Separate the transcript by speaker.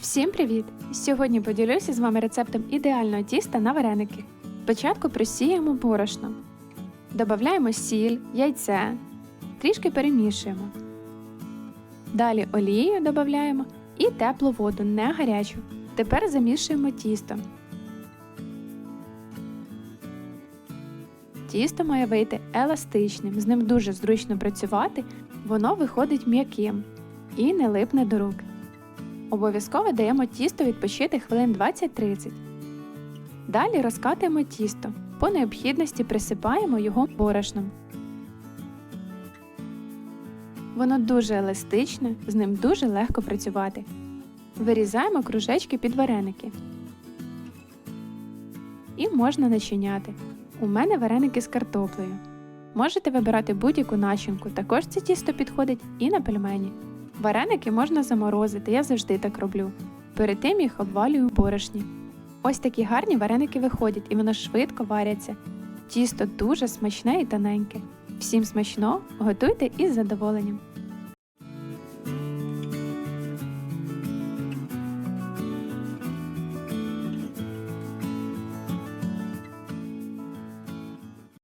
Speaker 1: Всім привіт! Сьогодні поділюся з вами рецептом ідеального тіста на вареники. Спочатку просіємо борошно. Додаємо сіль, яйце, трішки перемішуємо. Далі олію додаємо і теплу воду, не гарячу. Тепер замішуємо тісто. Тісто має вийти еластичним, з ним дуже зручно працювати, воно виходить м'яким і не липне до рук. Обов'язково даємо тісто відпочити хвилин 20-30. Далі розкатуємо тісто. По необхідності присипаємо його борошном. Воно дуже еластичне, з ним дуже легко працювати. Вирізаємо кружечки під вареники. І можна начиняти. У мене вареники з картоплею. Можете вибирати будь-яку начинку, також це тісто підходить і на пельмені. Вареники можна заморозити, я завжди так роблю. Перед тим їх обвалюю борошні. Ось такі гарні вареники виходять і воно швидко варяться. Тісто дуже смачне і тоненьке. Всім смачно, готуйте із задоволенням.